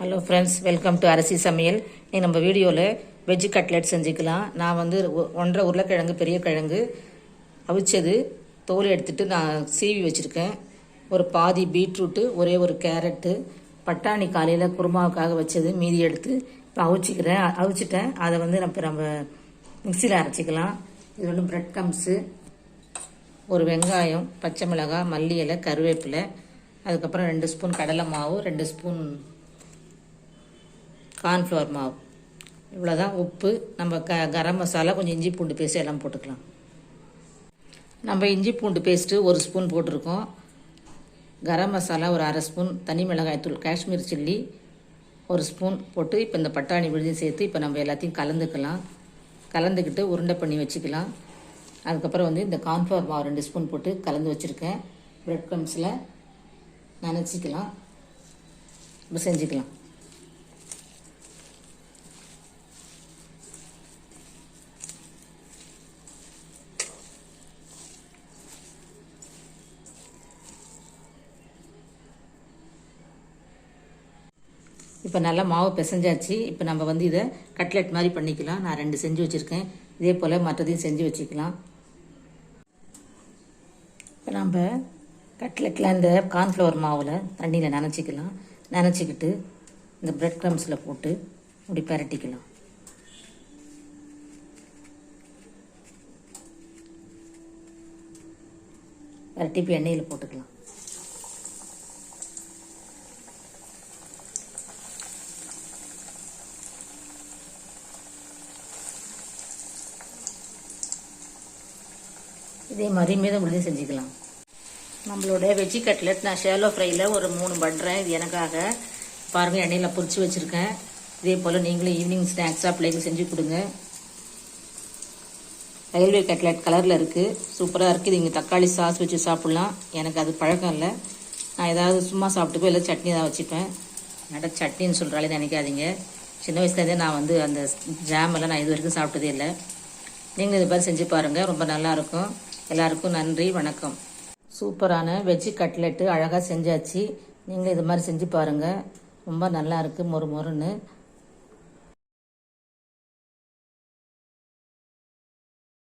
Hello friends welcome to அரிசி சமையல் நீங்கள் நம்ம வீடியோவில் வெஜ் கட்லெட் செஞ்சுக்கலாம். நான் வந்து ஒன்றரை உருளைக்கிழங்கு பெரிய கிழங்கு அவிச்சது தோல் எடுத்துகிட்டு நான் சீவி வச்சுருக்கேன். ஒரு பாதி பீட்ரூட்டு ஒரே ஒரு கேரட்டு பட்டாணி காலையில் குருமாவுக்காக வச்சது மீதி எடுத்து இப்போ அவிச்சிக்கிறேன். அவிச்சிட்டேன். அதை வந்து நம்ம நம்ம மிக்சியில் அரைச்சிக்கலாம். இது வந்து ப்ரெட் கம்ஸு ஒரு வெங்காயம் பச்சை மிளகாய் மல்லி இலை கருவேப்பிலை அதுக்கப்புறம் ரெண்டு ஸ்பூன் கடலை மாவு ரெண்டு ஸ்பூன் கார்ன்ஃப்ளவர் மாவு. இவ்வளோதான் உப்பு நம்ம க கரம் மசாலா கொஞ்சம் இஞ்சி பூண்டு பேஸ்ட் எல்லாம் போட்டுக்கலாம். நம்ம இஞ்சி பூண்டு பேஸ்ட்டு ஒரு ஸ்பூன் போட்டிருக்கோம். கரம் மசாலா ஒரு அரை ஸ்பூன் தனி மிளகாய்த்தூள் காஷ்மீர் சில்லி ஒரு ஸ்பூன் போட்டு இப்போ இந்த பட்டாணி விழுதையும் சேர்த்து இப்போ நம்ம எல்லாத்தையும் கலந்துக்கலாம். கலந்துக்கிட்டு உருண்டை பண்ணி வச்சுக்கலாம். அதுக்கப்புறம் வந்து இந்த கார்ன்ஃப்ளவர் மாவு ரெண்டு ஸ்பூன் போட்டு கலந்து வச்சுருக்கேன். ப்ரெட் க்ரம்ஸில் நனைச்சிக்கலாம். இப்போ செஞ்சுக்கலாம். இப்போ நல்லா மாவு பிசைஞ்சாச்சு. இப்போ நம்ம வந்து இதை கட்லெட் மாதிரி பண்ணிக்கலாம். நான் ரெண்டு செஞ்சு வச்சுருக்கேன். இதே போல் மற்றதையும் செஞ்சு வச்சுக்கலாம். இப்போ நம்ம கட்லெட்டில் இந்த கார்ன்ஃப்ளவர் மாவில் தண்ணியில் நனைச்சிக்கலாம். நினச்சிக்கிட்டு இந்த ப்ரெட் க்ரம்ஸில் போட்டு அப்படி பிரட்டிக்கலாம். பிரட்டி இப்போ எண்ணெயில் போட்டுக்கலாம். இதே மாதிரி மீதம் முடிஞ்சு செஞ்சுக்கலாம். நம்மளோட வெஜ்ஜி கட்லெட் நான் ஷேலோ ஃப்ரையில் ஒரு மூணு பண்ணுறேன் இது எனக்காக. பாருங்கள் எண்ணெயில் பொரிச்சு வச்சுருக்கேன். இதே போல் நீங்களும் ஈவினிங் ஸ்நாக்ஸாக பிள்ளைங்க செஞ்சு கொடுங்க. ரயில்வே கட்லெட் கலரில் இருக்குது சூப்பராக இருக்குது இங்கே தக்காளி சாஸ் வச்சு சாப்பிட்லாம். எனக்கு அது பழக்கம் இல்லை. நான் ஏதாவது சும்மா சாப்பிட்டுக்கோ இல்லை சட்னி தான் வச்சுப்பேன். நட சட்னின்னு சொல்கிறாலே நினைக்காதீங்க. சின்ன வயசுலேருந்தே நான் வந்து அந்த ஜாம் எல்லாம் நான் இது வரைக்கும் சாப்பிட்டதே இல்லை. நீங்கள் இது மாதிரி செஞ்சு பாருங்கள் ரொம்ப நல்லாயிருக்கும் எல்லாருக்கும் நன்றி வணக்கம். சூப்பரான வெஜ்ஜு கட்லெட்டு அழகாக செஞ்சாச்சு. நீங்கள் இது மாதிரி செஞ்சு பாருங்கள் ரொம்ப நல்லா இருக்குது மொறு மொறுன்னு.